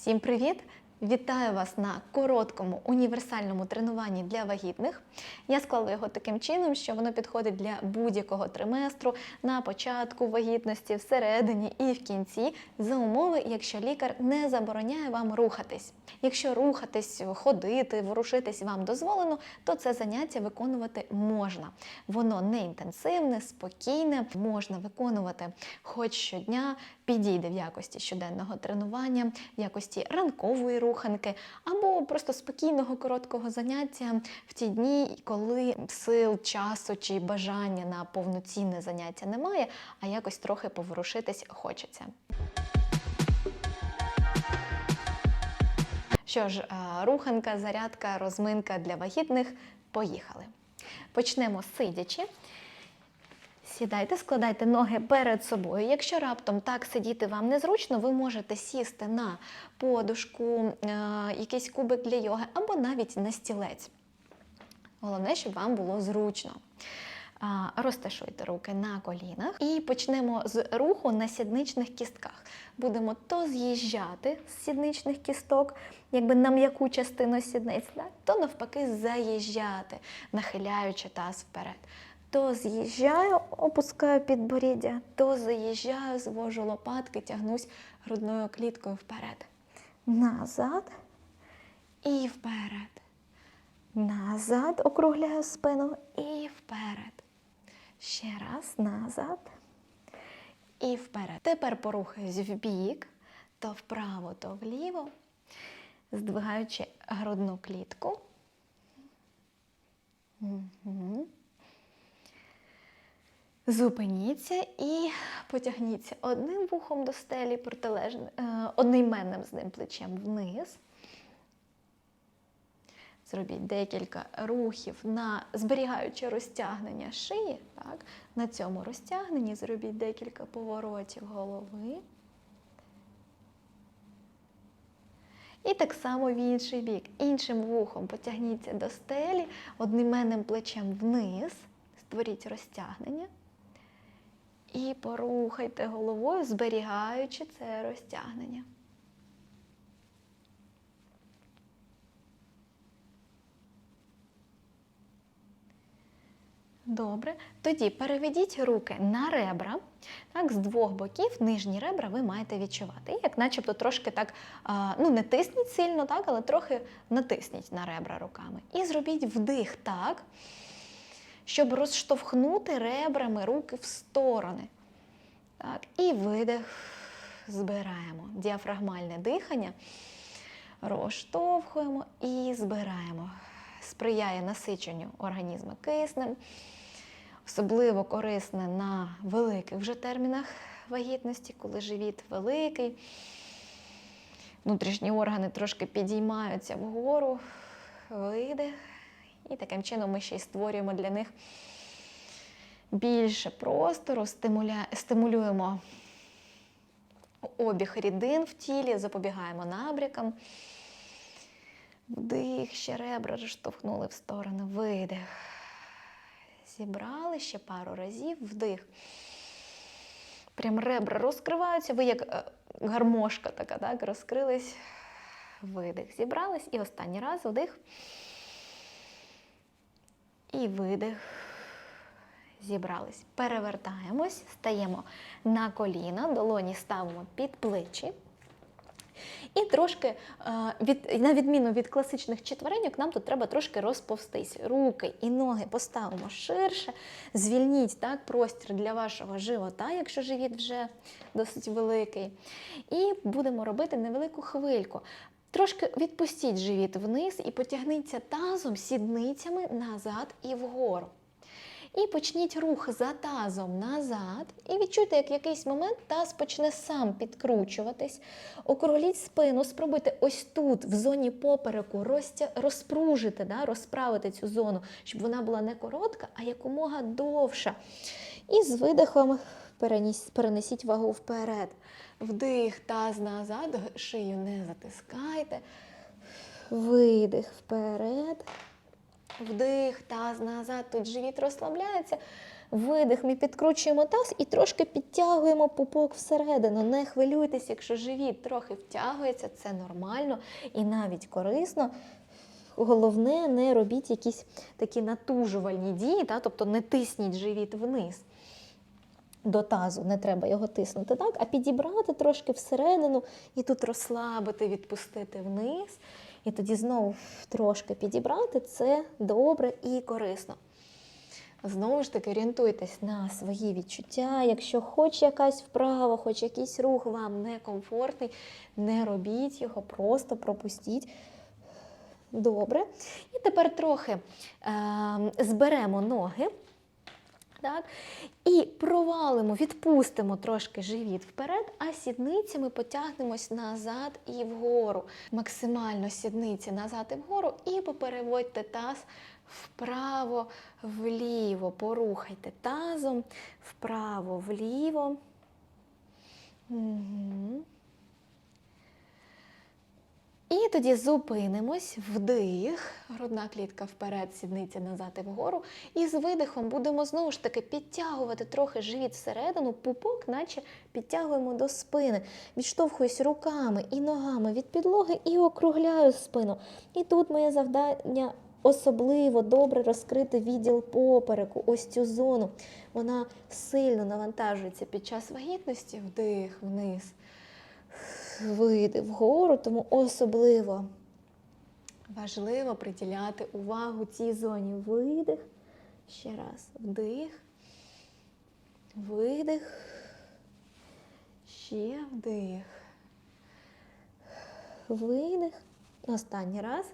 Всім привіт! Вітаю вас на короткому універсальному тренуванні для вагітних. Я склала його таким чином, що воно підходить для будь-якого триместру на початку вагітності, всередині і в кінці, за умови, якщо лікар не забороняє вам рухатись. Якщо рухатись, ходити, ворушитись вам дозволено, то це заняття виконувати можна. Воно не інтенсивне, спокійне, можна виконувати хоч щодня, підійде в якості щоденного тренування, в якості ранкової руханки, або просто спокійного короткого заняття в ті дні, коли сил, часу чи бажання на повноцінне заняття немає, а якось трохи поворушитись хочеться. Що ж, е, руханка, зарядка, розминка для вагітних. Поїхали. Почнемо сидячи. Сідайте, складайте ноги перед собою. Якщо раптом так сидіти вам незручно, ви можете сісти на подушку, е, якийсь кубик для йоги або навіть на стілець. Головне, щоб вам було зручно. Розташуйте руки на колінах і почнемо з руху на сідничних кістках. Будемо то з'їжджати з сідничних кісток, якби на м'яку частину сідниць, то навпаки заїжджати, нахиляючи таз вперед. То з'їжджаю, опускаю підборіддя, то заїжджаю, звожу лопатки, тягнусь грудною кліткою вперед. Назад і вперед. Назад округляю спину і вперед. Ще раз назад і вперед. Тепер порухаюсь в бік, то вправо, то вліво, здвигаючи грудну клітку. Угу. Зупиніться і потягніться одним вухом до стелі, протилежним, е, одноіменним з ним плечем вниз. Зробіть декілька рухів на зберігаючи розтягнення шиї. Так? На цьому розтягненні зробіть декілька поворотів голови. І так само в інший бік. Іншим вухом потягніться до стелі, одноіменним плечем вниз, створіть розтягнення. І порухайте головою, зберігаючи це розтягнення. Добре. Тоді переведіть руки на ребра. Так, з двох боків нижні ребра ви маєте відчувати. І як начебто трошки так, ну не тисніть сильно, так, але трохи натисніть на ребра руками. І зробіть вдих так, щоб розштовхнути ребрами руки в сторони. Так, І видих збираємо. Діафрагмальне дихання. Розштовхуємо і збираємо. Сприяє насиченню організму киснем. Особливо корисне на великих вже термінах вагітності, коли живіт великий. Внутрішні органи трошки підіймаються вгору, видих. І таким чином ми ще й створюємо для них більше простору, стимулюємо обіг рідин в тілі, запобігаємо набрякам. Вдих, ще ребра розштовхнули в сторону, видих. Зібрали ще пару разів, вдих. Прям ребра розкриваються, ви як е, гармошка така, так, розкрились, видих. Зібрались. І останній раз вдих. І видих. Зібрались. Перевертаємось, стаємо на коліна, долоні ставимо під плечі. І трошки, е, від, на відміну від класичних четвереньок, нам тут треба трошки розповстись. Руки і ноги поставимо ширше, звільніть так, простір для вашого живота, якщо живіт вже досить великий. І будемо робити невелику хвильку. Трошки відпустіть живіт вниз і потягніться тазом, сідницями назад і вгору. І почніть рух за тазом назад. І відчуйте, як в якийсь момент таз почне сам підкручуватись. Округліть спину, спробуйте ось тут, в зоні попереку, розпружити, да, розправити цю зону, щоб вона була не коротка, а якомога довша. І з видихом перенесіть вагу вперед. Вдих, таз назад, шию не затискайте. Видих вперед. Вдих, таз назад, тут живіт розслабляється. Видих, ми підкручуємо таз і трошки підтягуємо пупок всередину. Не хвилюйтесь, якщо живіт трохи втягується, це нормально і навіть корисно. Головне, не робіть якісь такі натужувальні дії, та? тобто не тисніть живіт вниз. До тазу не треба його тиснути, так? а підібрати трошки всередину і тут розслабити, відпустити вниз. І тоді знову трошки підібрати це добре і корисно. Знову ж таки, орієнтуйтесь на свої відчуття. Якщо хоч якась вправа, хоч якийсь рух вам некомфортний, не робіть його, просто пропустіть. Добре. І тепер трохи е, зберемо ноги. Так? І провалимо, відпустимо трошки живіт вперед, а сідницями потягнемось назад і вгору. Максимально сідниці назад і вгору, і попереводьте таз вправо, вліво. Порухайте тазом, вправо, вліво. Угу. Тоді зупинимось, вдих, грудна клітка вперед, сідниця назад і вгору. І з видихом будемо знову ж таки підтягувати трохи живіт всередину, пупок, наче підтягуємо до спини. Відштовхуюсь руками і ногами від підлоги і округляю спину. І тут моє завдання особливо добре розкрити відділ попереку, ось цю зону. Вона сильно навантажується під час вагітності, вдих, вниз видих вгору, тому особливо важливо приділяти увагу цій зоні. Видих. Ще раз. Вдих. Видих. Ще вдих. Видих. Останній раз.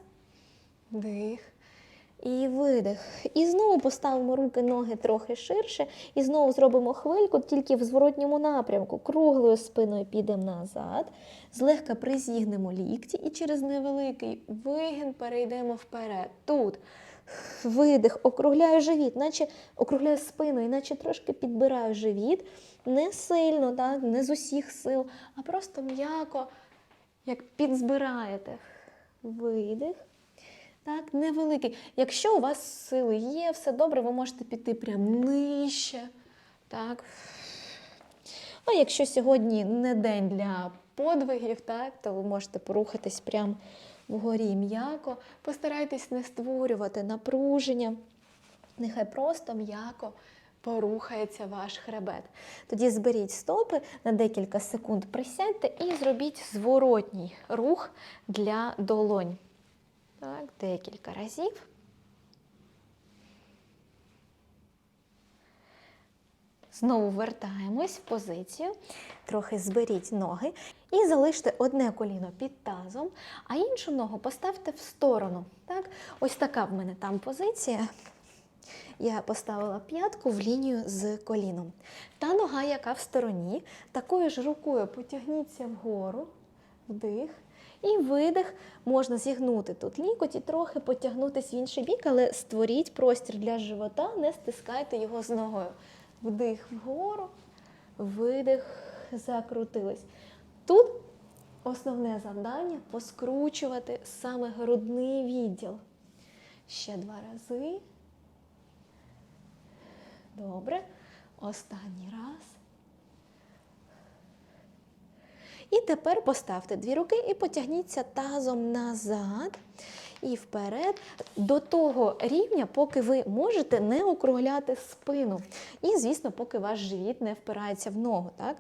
Вдих. І видих. І знову поставимо руки, ноги трохи ширше. І знову зробимо хвильку, тільки в зворотньому напрямку. Круглою спиною підемо назад. Злегка призігнемо лікті і через невеликий вигін перейдемо вперед. Тут видих, округляю живіт, наче округляю спину, іначе трошки підбираю живіт. Не сильно, так, не з усіх сил, а просто м'яко, як підзбираєте. Видих. Так, невеликий. Якщо у вас сили є, все добре, ви можете піти прям нижче. Так. А якщо сьогодні не день для подвигів, так, то ви можете порухатись прямо вгорі м'яко. Постарайтесь не створювати напруження. Нехай просто м'яко порухається ваш хребет. Тоді зберіть стопи на декілька секунд, присядьте і зробіть зворотній рух для долонь. Так, декілька разів. Знову вертаємось в позицію, трохи зберіть ноги і залиште одне коліно під тазом, а іншу ногу поставте в сторону. Так? Ось така в мене там позиція. Я поставила п'ятку в лінію з коліном. Та нога, яка в стороні, такою ж рукою потягніться вгору, вдих. І видих можна зігнути тут лікоть і трохи потягнутися в інший бік, але створіть простір для живота, не стискайте його з ногою. Вдих вгору, видих, закрутились. Тут основне завдання поскручувати саме грудний відділ. Ще два рази. Добре. Останній раз. І тепер поставте дві руки і потягніться тазом назад і вперед до того рівня, поки ви можете не округляти спину. І, звісно, поки ваш живіт не впирається в ногу. Так?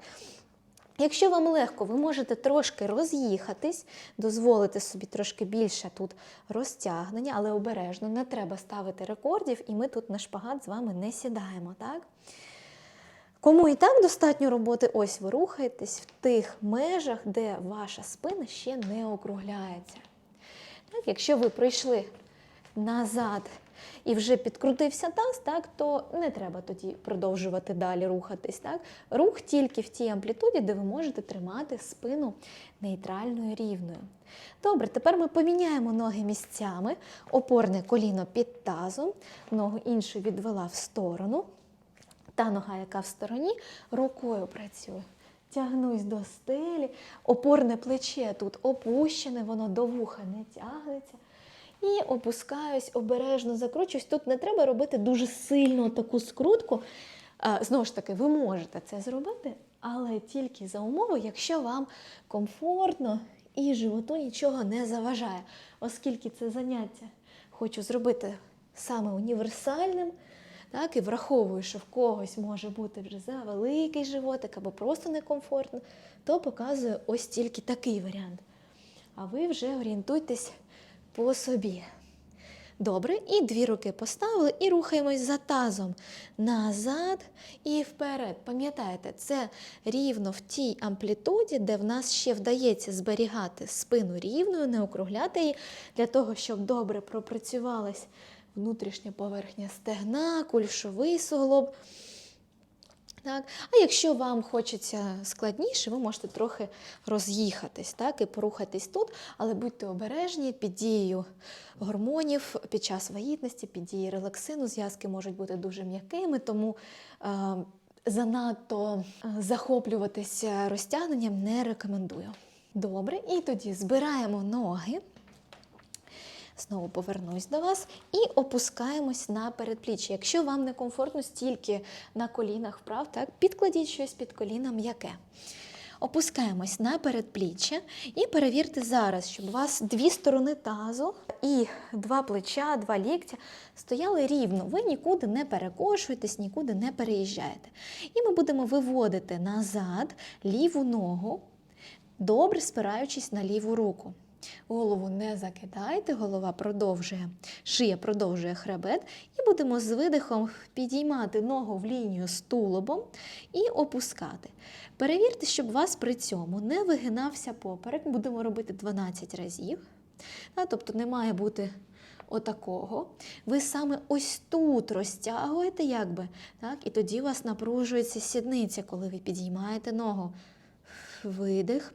Якщо вам легко, ви можете трошки роз'їхатись, дозволити собі трошки більше тут розтягнення, але обережно не треба ставити рекордів, і ми тут на шпагат з вами не сідаємо. так? Кому і так достатньо роботи, ось ви рухаєтесь в тих межах, де ваша спина ще не округляється. Так, Якщо ви прийшли назад і вже підкрутився таз, так, то не треба тоді продовжувати далі рухатись. Так? Рух тільки в тій амплітуді, де ви можете тримати спину нейтральною рівною. Добре, тепер ми поміняємо ноги місцями, опорне коліно під тазом, ногу іншу відвела в сторону. Та нога, яка в стороні, рукою працює. Тягнусь до стелі, опорне плече тут опущене, воно до вуха не тягнеться. І опускаюсь, обережно закручуюсь. Тут не треба робити дуже сильно таку скрутку. Знову ж таки, ви можете це зробити, але тільки за умови, якщо вам комфортно і животу нічого не заважає, оскільки це заняття хочу зробити саме універсальним. Так, і враховую, що в когось може бути вже за великий животик або просто некомфортно, то показую ось тільки такий варіант. А ви вже орієнтуйтесь по собі. Добре, і дві руки поставили, і рухаємось за тазом назад і вперед. Пам'ятаєте, це рівно в тій амплітуді, де в нас ще вдається зберігати спину рівною, не округляти її, для того, щоб добре пропрацювалась внутрішня поверхня стегна, кульшовий суглоб. Так. А якщо вам хочеться складніше, ви можете трохи роз'їхатись так, і порухатись тут, але будьте обережні під дією гормонів під час вагітності, під дією релаксину. Зв'язки можуть бути дуже м'якими, тому е, занадто е, захоплюватися розтягненням не рекомендую. Добре, і тоді збираємо ноги. Знову повернусь до вас і опускаємось на передпліччя. Якщо вам не комфортно стільки на колінах вправ, так, підкладіть щось під коліна м'яке. Опускаємось на передпліччя і перевірте зараз, щоб у вас дві сторони тазу і два плеча, два ліктя стояли рівно. Ви нікуди не перекошуєтесь, нікуди не переїжджаєте. І ми будемо виводити назад ліву ногу, добре спираючись на ліву руку. Голову не закидайте, голова продовжує, шия продовжує хребет, і будемо з видихом підіймати ногу в лінію з тулубом і опускати. Перевірте, щоб вас при цьому не вигинався поперек. Будемо робити 12 разів. Тобто не має бути отакого. Ви саме ось тут розтягуєте, якби, так? і тоді у вас напружується сідниця, коли ви підіймаєте ногу. Видих,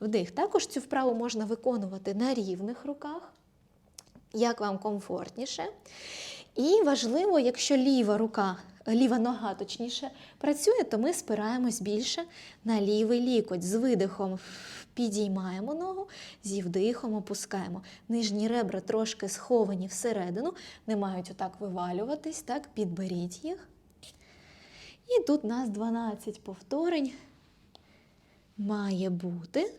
вдих. Також цю вправу можна виконувати на рівних руках, як вам комфортніше. І важливо, якщо ліва рука, ліва нога точніше, працює, то ми спираємось більше на лівий лікоть. З видихом підіймаємо ногу, зі вдихом опускаємо. Нижні ребра трошки сховані всередину, не мають отак вивалюватись, так, підберіть їх. І тут у нас 12 повторень має бути.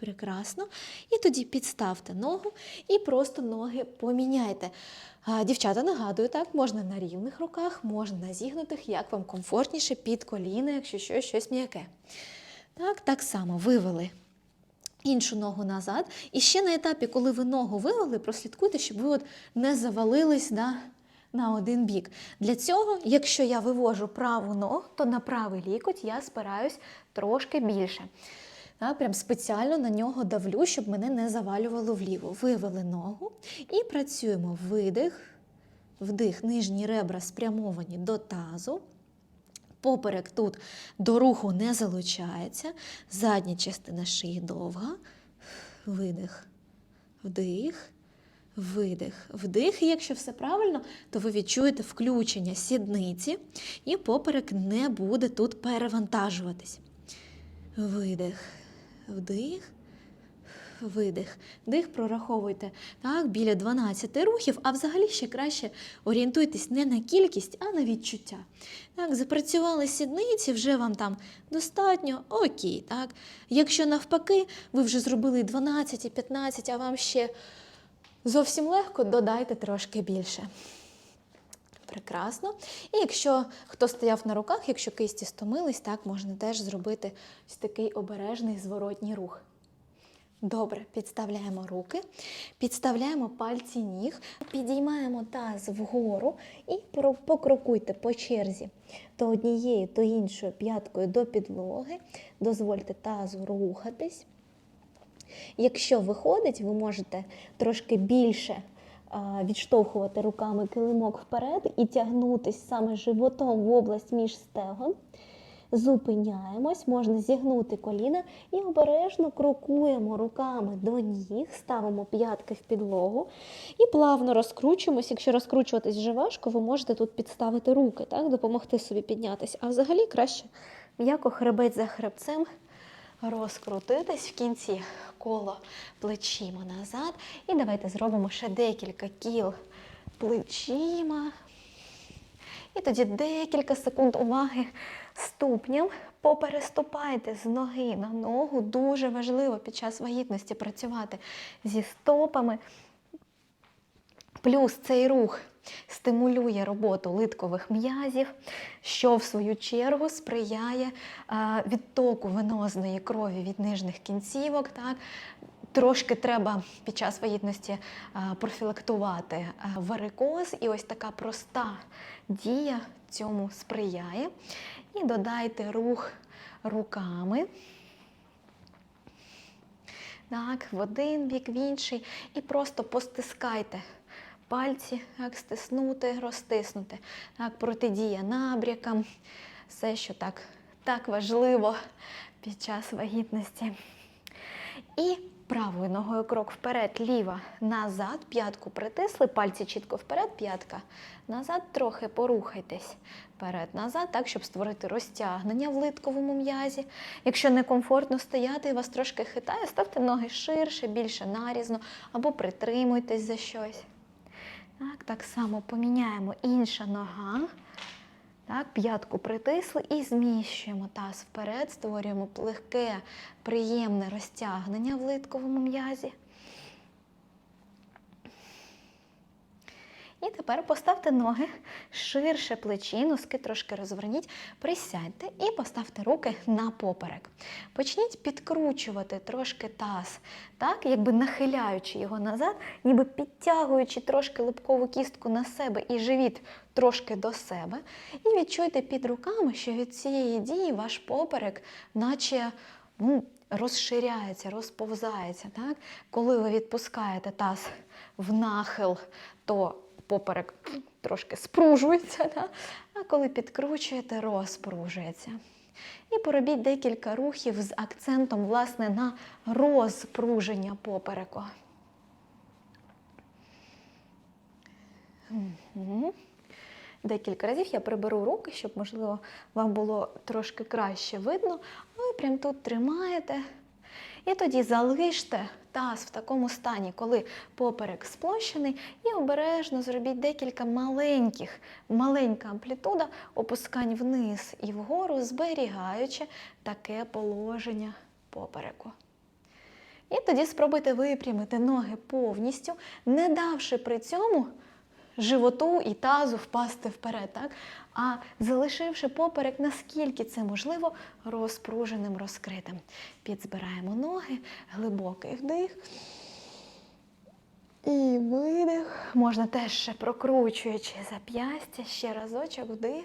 Прекрасно. І тоді підставте ногу і просто ноги поміняйте. Дівчата, нагадую, так, можна на рівних руках, можна на зігнутих, як вам комфортніше, під коліна, якщо щось, щось м'яке. Так, так само вивели іншу ногу назад. І ще на етапі, коли ви ногу вивели, прослідкуйте, щоб ви от не завалились на, на один бік. Для цього, якщо я вивожу праву ногу, то на правий лікоть я спираюсь трошки більше. Так, прям спеціально на нього давлю, щоб мене не завалювало вліво. Вивели ногу і працюємо видих, вдих, нижні ребра спрямовані до тазу. Поперек тут до руху не залучається, задня частина шиї довга. Видих, вдих, видих, вдих. І якщо все правильно, то ви відчуєте включення сідниці, і поперек не буде тут перевантажуватись. Видих, вдих, видих. Дих прораховуйте так, біля 12 рухів, а взагалі ще краще орієнтуйтесь не на кількість, а на відчуття. Так, Запрацювали сідниці, вже вам там достатньо, окей. Так. Якщо навпаки, ви вже зробили 12 і 15, а вам ще зовсім легко, додайте трошки більше. Прекрасно. І якщо хто стояв на руках, якщо кисті стомились, так можна теж зробити ось такий обережний зворотній рух. Добре, підставляємо руки, підставляємо пальці ніг, підіймаємо таз вгору і покрокуйте по черзі то однією, то іншою п'яткою до підлоги. Дозвольте тазу рухатись. Якщо виходить, ви можете трошки більше відштовхувати руками килимок вперед і тягнутись саме животом в область між стегон. Зупиняємось, можна зігнути коліна і обережно крокуємо руками до ніг, ставимо п'ятки в підлогу і плавно розкручуємось. Якщо розкручуватись вже важко, ви можете тут підставити руки, так, допомогти собі піднятися. А взагалі краще м'яко хребець за хребцем розкрутитись в кінці коло плечима назад. І давайте зробимо ще декілька кіл плечима. І тоді декілька секунд уваги ступням. Попереступайте з ноги на ногу. Дуже важливо під час вагітності працювати зі стопами. Плюс цей рух стимулює роботу литкових м'язів, що в свою чергу сприяє відтоку венозної крові від нижніх кінцівок. Так? Трошки треба під час вагітності профілактувати варикоз, і ось така проста дія цьому сприяє. І додайте рух руками. Так, в один бік, в інший. І просто постискайте пальці, як стиснути, розтиснути. Так, протидія набрякам, все, що так, так важливо під час вагітності. І правою ногою крок вперед, ліва, назад, п'ятку притисли, пальці чітко вперед, п'ятка. Назад трохи порухайтесь. Вперед, назад, так, щоб створити розтягнення в литковому м'язі. Якщо некомфортно стояти і вас трошки хитає, ставте ноги ширше, більше нарізно, або притримуйтесь за щось. Так, так само поміняємо інша нога. Так, п'ятку притисли і зміщуємо таз вперед, створюємо легке, приємне розтягнення в литковому м'язі. І тепер поставте ноги ширше плечі, носки трошки розверніть, присядьте і поставте руки на поперек. Почніть підкручувати трошки таз, так, якби нахиляючи його назад, ніби підтягуючи трошки лобкову кістку на себе і живіт трошки до себе. І відчуйте під руками, що від цієї дії ваш поперек, наче ну, розширяється, розповзається. Так? Коли ви відпускаєте таз в нахил, то поперек трошки спружується, так? а коли підкручуєте, розпружується. І поробіть декілька рухів з акцентом власне, на розпруження попереку. Декілька разів я приберу руки, щоб, можливо, вам було трошки краще видно. Ви прям тут тримаєте. І тоді залиште таз в такому стані, коли поперек сплощений, і обережно зробіть декілька маленьких, маленька амплітуда опускань вниз і вгору, зберігаючи таке положення попереку. І тоді спробуйте випрямити ноги повністю, не давши при цьому животу і тазу впасти вперед, так? А залишивши поперек, наскільки це можливо, розпруженим, розкритим. Підзбираємо ноги, глибокий вдих. І видих. Можна теж ще прокручуючи зап'ястя, ще разочок вдих.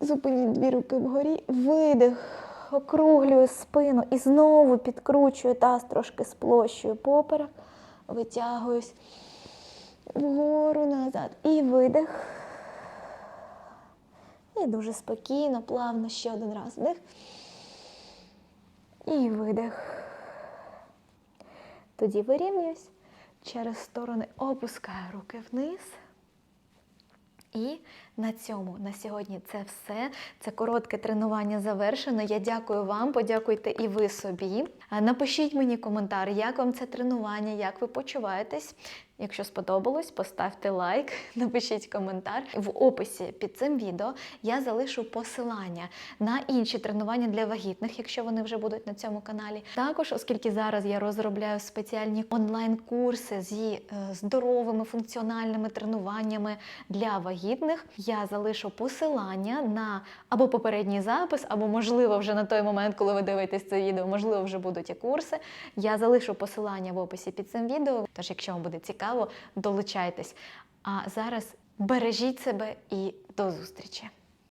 Зупиніть дві руки вгорі, видих, округлюю спину і знову підкручую таз, трошки сплощую поперек, витягуюсь вгору назад. І видих. І дуже спокійно, плавно ще один раз вдих. І видих. Тоді вирівнююсь, через сторони опускаю руки вниз. І на цьому на сьогодні це все. Це коротке тренування завершено. Я дякую вам, подякуйте і ви собі. Напишіть мені коментар, як вам це тренування, як ви почуваєтесь. Якщо сподобалось, поставте лайк, напишіть коментар. В описі під цим відео я залишу посилання на інші тренування для вагітних, якщо вони вже будуть на цьому каналі. Також, оскільки зараз я розробляю спеціальні онлайн-курси зі е, здоровими функціональними тренуваннями для вагітних, я залишу посилання на або попередній запис, або, можливо, вже на той момент, коли ви дивитесь це відео, можливо, вже будуть і курси. Я залишу посилання в описі під цим відео. Тож, якщо вам буде цікаво, долучайтесь. А зараз бережіть себе і до зустрічі!